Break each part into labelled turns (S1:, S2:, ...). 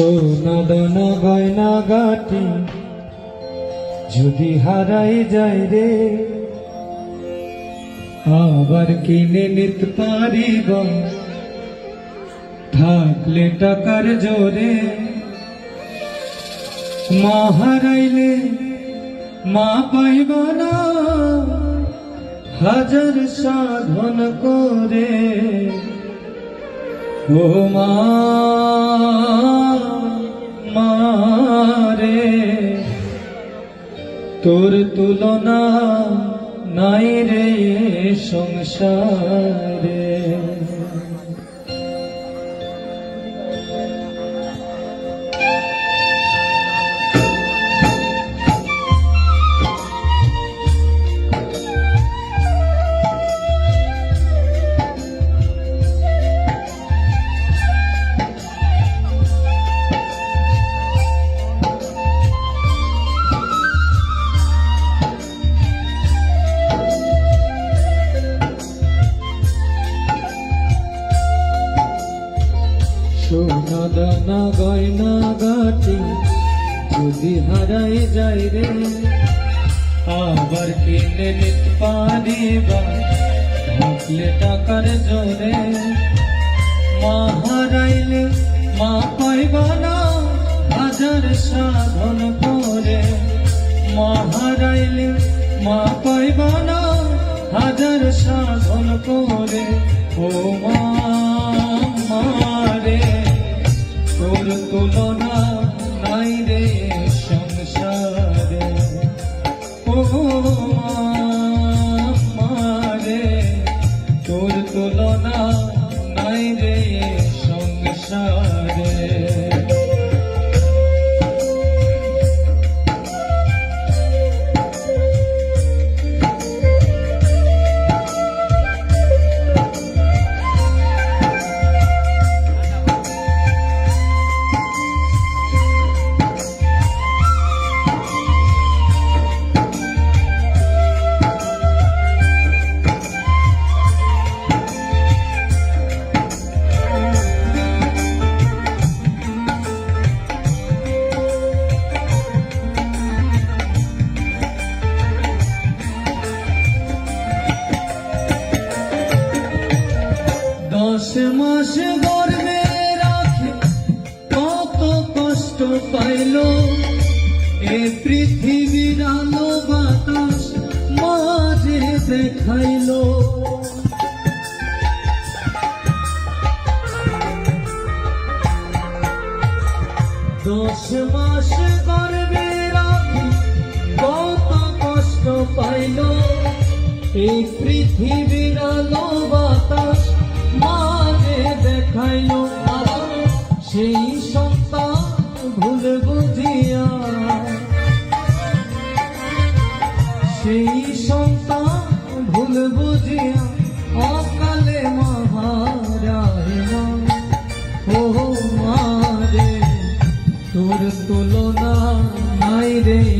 S1: সোনা গয়না গাটি যদি হারাই যায় রে, আবার কিনে নিতে পারিব। থাকলে টাকার জোরে মা হারাইলে মা পাইব না। হাজার সাধন করে। ও মা মারে। তোর তুলনা নাই রে সংসারে। দানা গয়না গাটি যদি হারাই যায় রে, আবার কিনে নিতে পারিবা থাকলে টাকার জোরে। মা হারাইলে, মা পাইবা না হাজার সাধন করে। মা হারাইলে, মা পাইবা না হাজার সাধন করে। ও মা তুলনা মাস কষ্ট পাইল। এ পৃথিবীর আলো বাতাস মাঝে দেখাইল। দশ মাস গর্বে রাখি, কত কষ্ট পাইল। এই পৃথিবীর আলো বাতাস দেখাইল সেই সন্তান ভুল বুঝিয়া। সেই সন্তান ভুল বুঝিয়া, অকালে মহারায় ও মারে তোর তুলনা নাই রে।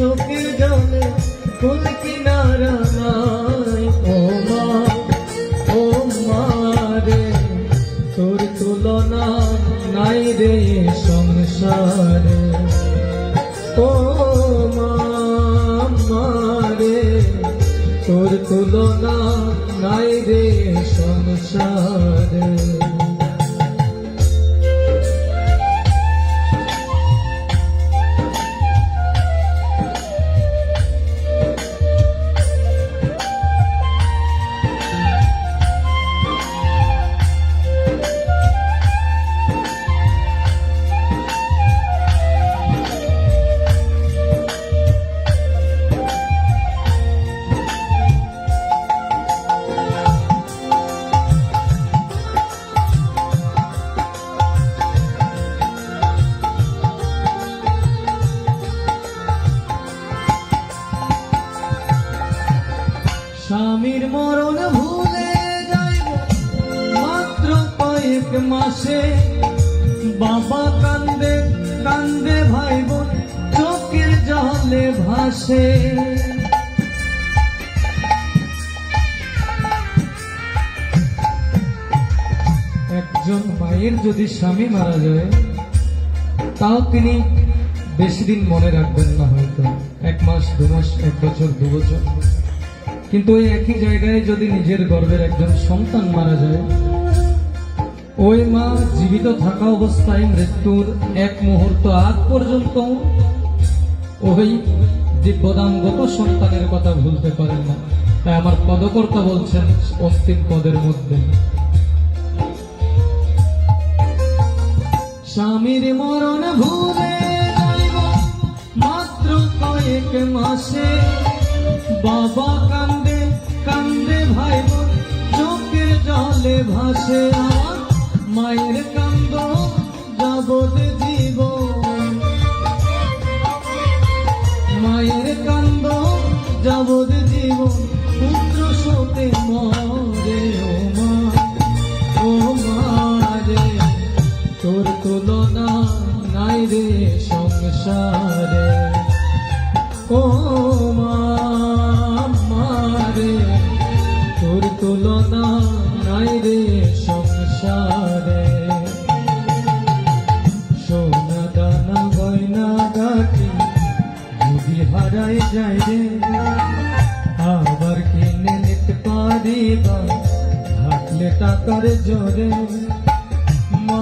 S1: চোখের জলে ফুল নাই। ও ও মা রে, তোর তুলনা নাই রে সংসারে। ও মা রে, তোর তুলনা নাই রে সংসারে। কয়েক মাসে বাবা কান্দে কান্দে ভাই বোন চোখের জলে ভাসে। একজন মায়ের যদি স্বামী মারা যায়, তাও তিনি বেশি দিন মনে রাখবেন না হয়তো। এক মাস, দু মাস, এক বছর, দু বছর। কিন্তু ওই একই জায়গায় যদি নিজের গর্ভের একজন সন্তান মারা যায় ওই মা জীবিত থাকা অবস্থায় মৃত্যুর এক মুহূর্ত আগ পর্যন্ত ওই দিব্যদানগত সন্তানের কথা ভুলতে পারেন না। তাই আমার পদকর্তা বলছেন অন্তিম পদের মধ্যে। স্বামীর মরণ ভুলে মাত্র কয়েক মাসে। বাবা কান্দে কান্দে ভাই চোখের জলে ভাসে। আমার মায়ের কান্দ যাবত টাকার জোরে মা